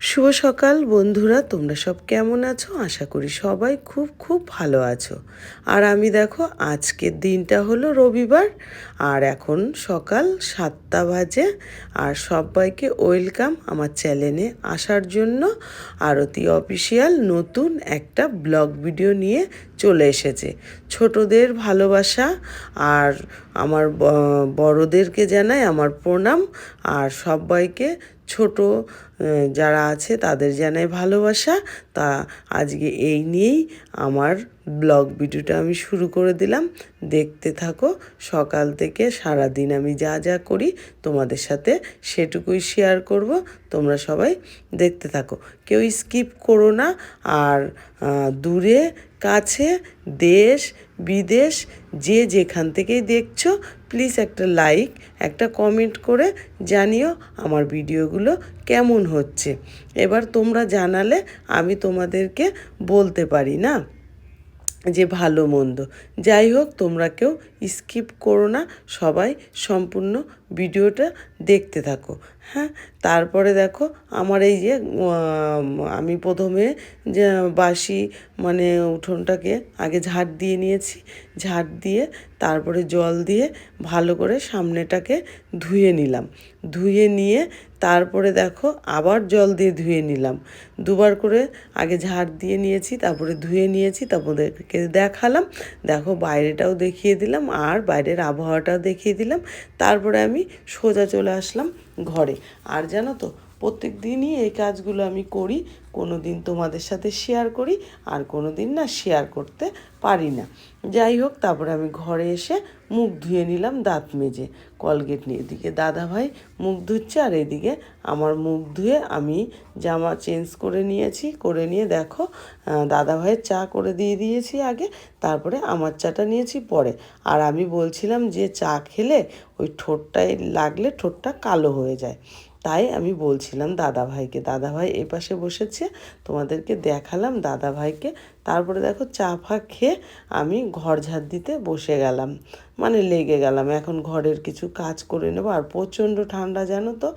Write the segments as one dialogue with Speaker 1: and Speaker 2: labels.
Speaker 1: শুভ সকাল বন্ধুরা, তোমরা সব কেমন আছো? আশা করি সবাই খুব খুব ভালো আছো। আর আমি দেখো, আজকের দিনটা হলো রবিবার, আর এখন সকাল সাতটা বাজে, আর সবাইকে ওয়েলকাম আমার চ্যানেলে আসার জন্য। আরতি অফিসিয়াল নতুন একটা ব্লগ ভিডিও নিয়ে চলে এসেছে। ছোটদের ভালোবাসা আর আমার বড়দেরকে জানাই আমার প্রণাম, আর সবাইকে ছোট যারা আছে তাদের জানাই ভালোবাসা। তা আজকে এই নিয়েই আমার ব্লগ ভিডিওটা আমি শুরু করে দিলাম। দেখতে থাকো, সকাল থেকে সারা দিন আমি যা যা করি তোমাদের সাথে সেটুকুই শেয়ার করব। তোমরা সবাই দেখতে থাকো। কেউ স্কিপ করো না। আর দূরে, কাছে, দেশ, বিদেশ, যে যেখান থেকেই দেখছ প্লিজ একটা লাইক একটা কমেন্ট করে জানিও আমার ভিডিওগুলো কেমন হচ্ছে। এবার তোমরা জানালে আমি তোমাদেরকে বলতে পারি না যে ভালো মন্দ। যাই হোক, তোমরা কেউ স্কিপ করো না, সবাই সম্পূর্ণ ভিডিওটা দেখতে থাকো। হ্যাঁ? তারপরে দেখো আমার এই যে আমি প্রথমে যে বাসি মানে উঠোনটাকে আগে ঝাড় দিয়ে নিয়েছি। ঝাড় দিয়ে তারপরে জল দিয়ে ভালো করে সামনেটাকে ধুয়ে নিলাম। ধুয়ে নিয়ে তারপরে দেখো আবার জল দিয়ে ধুয়ে নিলাম। দুবার করে আগে ঝাড় দিয়ে নিয়েছি, তারপরে ধুয়ে নিয়েছি তারপরে দেখালাম। দেখো বাইরেটাও দেখিয়ে দিলাম আর বাইরের আবহাওয়াটাও দেখিয়ে দিলাম। তারপরে আমি সোজা চলে আসলাম ঘরে। আর জানো তো প্রত্যেক দিনই এই কাজগুলো আমি করি কোনো দিন তোমাদের সাথে শেয়ার করি, আর কোনো দিন না শেয়ার করতে পারি না। যাই হোক, তারপরে আমি ঘরে এসে মুখ ধুয়ে নিলাম দাঁত মেজে। কলগেট নিয়ে এদিকে দাদা ভাই মুখ ধুচ্ছে, আর এদিকে আমার মুখ ধুয়ে আমি জামা চেঞ্জ করে নিয়েছি, করে নিয়ে দেখো দাদা ভাইয়ের চা করে দিয়ে দিয়েছি আগে, তারপরে আমার চাটা নিয়েছি পরে। আর আমি বলছিলাম যে চা খেলে ওই ঠোঁটটায় লাগলে ঠোঁটটা কালো হয়ে যায়। তাই আমি বলছিলাম দাদা ভাইকে দাদা ভাই এ পাশে বসেছে তোমাদেরকে দেখালাম দাদা ভাইকে তারপরে দেখো চা ফা খেয়ে আমি ঘর ঝাড় দিতে বসে গেলাম। মানে লেগে গেলাম, এখন ঘরের কিছু কাজ করে নেব। আর প্রচণ্ড ঠান্ডা, জানো তো?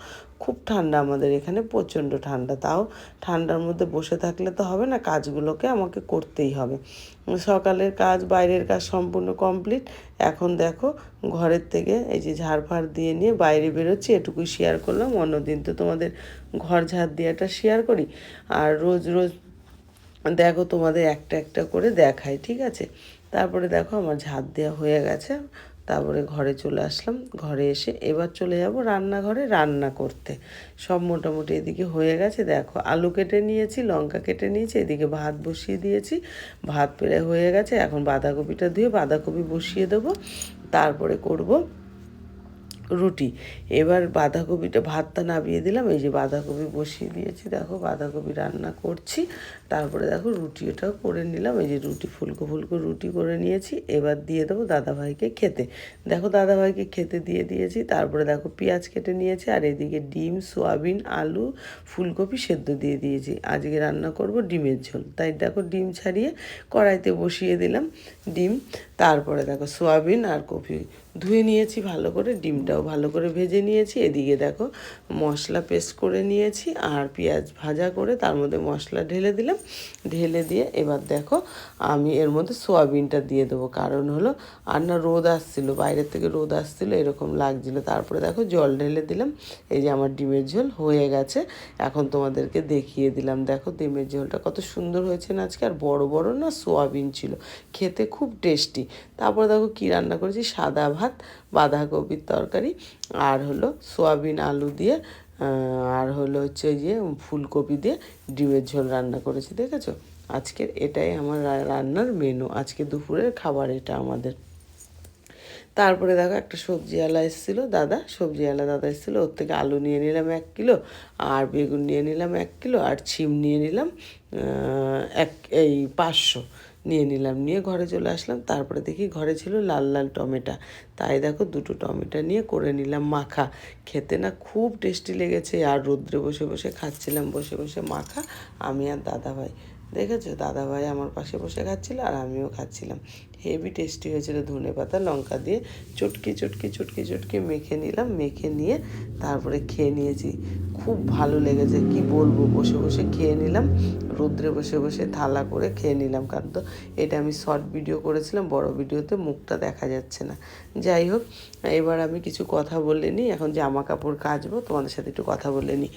Speaker 1: খুব ঠান্ডা আমাদের এখানে, প্রচণ্ড ঠান্ডা। তাও ঠান্ডার মধ্যে বসে থাকলে তো হবে না, কাজগুলোকে আমাকে করতেই হবে। সকালের কাজ, বাইরের কাজ সম্পূর্ণ কমপ্লিট। এখন দেখো ঘরের থেকে এই যে ঝাড় ফাড় দিয়ে নিয়ে বাইরে বেরোচ্ছি, এটুকুই শেয়ার করলাম। অন্যদিন তো তোমাদের ঘর ঝাড় দেওয়াটা শেয়ার করি। আর রোজ রোজ দেখো তোমাদের একটা একটা করে দেখাই, ঠিক আছে? তারপরে দেখো আমার ঝাড় দেওয়া হয়ে গেছে। তারপরে ঘরে চলে আসলাম। ঘরে এসে এবার চলে যাব রান্নাঘরে রান্না করতে। সব মোটামুটি এদিকে হয়ে গেছে। দেখো আলু কেটে নিয়েছি, লঙ্কা কেটে নিয়েছি, এদিকে ভাত বসিয়ে দিয়েছি। ভাত পেরে হয়ে গেছে। এখন বাঁধাকপিটা ধুয়ে বাঁধাকপি বসিয়ে দেবো। তারপরে করব রুটি। এবার বাঁধাকপিটা ভাতটা নামিয়ে দিলাম। এই যে বাঁধাকপি বসিয়ে দিয়েছি। দেখো বাঁধাকপি রান্না করছি। তারপরে দেখো রুটি ওটাও করে নিলাম। এই যে রুটি, ফুলকো ফুলকো রুটি করে নিয়েছি। এবার দিয়ে দেবো দাদাভাইকে খেতে। দেখো দাদাভাইকে খেতে দিয়ে দিয়েছি। তারপরে দেখো পেঁয়াজ কেটে নিয়েছি। আর এদিকে ডিম, সোয়াবিন, আলু, ফুলকপি সেদ্ধ দিয়ে দিয়েছি। আজকে রান্না করব ডিমের ঝোল। তাই দেখো ডিম ছাড়িয়ে কড়াইতে বসিয়ে দিলাম। ডিম তারপরে দেখো সোয়াবিন আর কপি ধুয়ে নিয়েছি ভালো করে, ডিমটাও ভালো করে ভেজে নিয়েছি। এদিকে দেখো মশলা পেস্ট করে নিয়েছি আর পেঁয়াজ ভাজা করে তার মধ্যে মশলা ঢেলে দিলাম। ঢেলে দিয়ে এবার দেখো আমি এর মধ্যে সোয়াবিনটা দিয়ে দেবো। কারণ হলো আর না রোদ আসছিল, বাইরের থেকে রোদ আসছিল, এরকম লাগছিল। তারপরে দেখো জল ঢেলে দিলাম। এই যে আমার ডিমের ঝোল হয়ে গেছে। এখন তোমাদেরকে দেখিয়ে দিলাম। দেখো ডিমের ঝোলটা কত সুন্দর হয়েছে না আজকে। আর বড় বড় না সোয়াবিন ছিল। খেতে খুব টেস্টি। তারপরে দেখো কী রান্না করেছি? সাদা ভাত, বাঁধাকপির তরকারি, আর হলো সোয়াবিন আলু দিয়ে আর হলো হচ্ছে যে ফুলকপি দিয়ে ডিমের ঝোল রান্না করেছি, দেখেছ? আজকের এটাই আমার রান্নার মেনু আজকে দুপুরের খাবার এটা আমাদের। তারপরে দেখো একটা সবজিওয়ালা এসেছিল, দাদা সবজিওয়ালা দাদা এসেছিল, ওর থেকে আলু নিয়ে নিলাম এক কিলো, আর বেগুন নিয়ে নিলাম এক কিলো, আর ছিম নিয়ে নিলাম এক, এই পাঁচশো। নিয়ে নিলাম, নিয়ে ঘরে চলে আসলাম। তারপরে দেখি ঘরে ছিল লাল লাল টমেটো। তাই দেখো দুটো টমেটো নিয়ে করে নিলাম মাখা। খেতে না খুব টেস্টি লেগেছে। আর রোদ্রে বসে বসে খাচ্ছিলাম, বসে বসে মাখা। আমি আর দাদাভাই, দেখেছ? দাদাভাই আমার পাশে বসে খাচ্ছিল আর আমিও খাচ্ছিলাম। হেভি টেস্টি হয়েছিল ধনে পাতা, লঙ্কা দিয়ে চটকি চটকি চটকি চটকি মেখে নিলাম, মেখে নিয়ে তারপরে খেয়ে নিয়েছি। খুব ভালো লেগেছে, কি বলব? বসে বসে খেয়ে নিলাম, রোদ্রে বসে বসে থালা করে খেয়ে নিলাম কারণ তো এটা আমি শর্ট ভিডিও করেছিলাম, বড় ভিডিওতে মুখটা দেখা যাচ্ছে না। যাই হোক, এবার আমি কিছু কথা বলে নিই, এখন জামা কাপড় কাচবো, তোমাদের সাথে একটু কথা বলে নিই।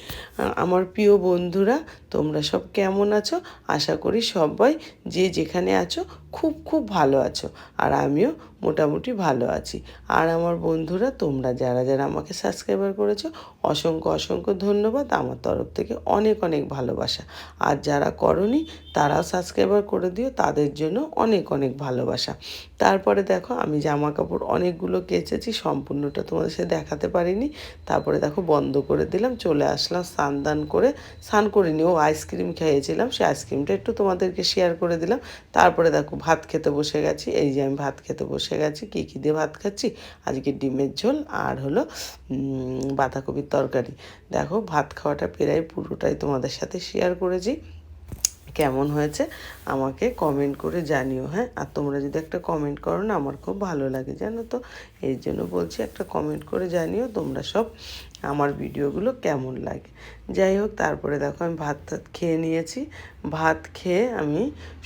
Speaker 1: আমার প্রিয় বন্ধুরা, তোমরা সব কেমন আছো? আশা করি সবাই যে যেখানে আছো, খুব খুব ভালো আছো। আর আমিও মোটামুটি ভালো আছি। আর আমার বন্ধুরা, তোমরা যারা যারা আমাকে সাবস্ক্রাইবার করেছ, অসংখ্য অসংখ্য ধন্যবাদ। আমার তরফ থেকে অনেক অনেক ভালোবাসা। আর যারা করনি, তারাও সাবস্ক্রাইবার করে দিও। তাদের জন্য অনেক অনেক ভালোবাসা। তারপরে দেখো, আমি জামা কাপড় অনেকগুলো কেচেছি। সম্পূর্ণটা তোমাদের সাথে দেখাতে পারিনি। তারপরে দেখো, বন্ধ করে দিলাম। চলে আসলাম স্নান দান করে। স্নান করিনি। ও আইসক্রিম খেয়েছিলাম। সেই আইসক্রিমটা একটু তোমাদেরকে শেয়ার করে দিলাম। তারপরে দেখো, ভাত খেতে বসে গেছি। এই যে আমি ভাত খেতে বসে গেছি, কী কী দিয়ে ভাত খাচ্ছি। আজকে ডিমের ঝোল আর হলো বাঁধাকপির তরকারি। দেখো, ভাত খাওয়াটা প্রায় পুরোটাই তোমাদের সাথে শেয়ার করেছি। কেমন হয়েছে, আমাকে কমেন্ট করে জানিও হ্যাঁ? আর তোমরা যদি একটা কমেন্ট করো না, আমার খুব ভালো লাগে, জানো তো? এই জন্য বলছি একটা কমেন্ট করে জানিও, তোমরা সব আমার ভিডিওগুলো কেমন লাগে। যাই হোক, তারপরে দেখো, আমি ভাত টাত খেয়ে নিয়েছি। ভাত খেয়ে আমি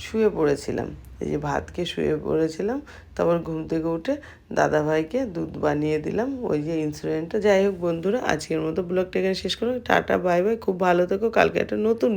Speaker 1: শুয়ে পড়েছিলাম। এই যে ভাত খেয়ে শুয়ে পড়েছিলাম, তারপর ঘুম থেকে উঠে দাদাভাইকে দুধ বানিয়ে দিলাম, ওই যে ইনসুরেন্সটা যাই হোক বন্ধুরা, আজকের মতো ব্লগটা এখানে শেষ করো টাটা বাই বাই খুব ভালো থেকো, কালকে একটা নতুন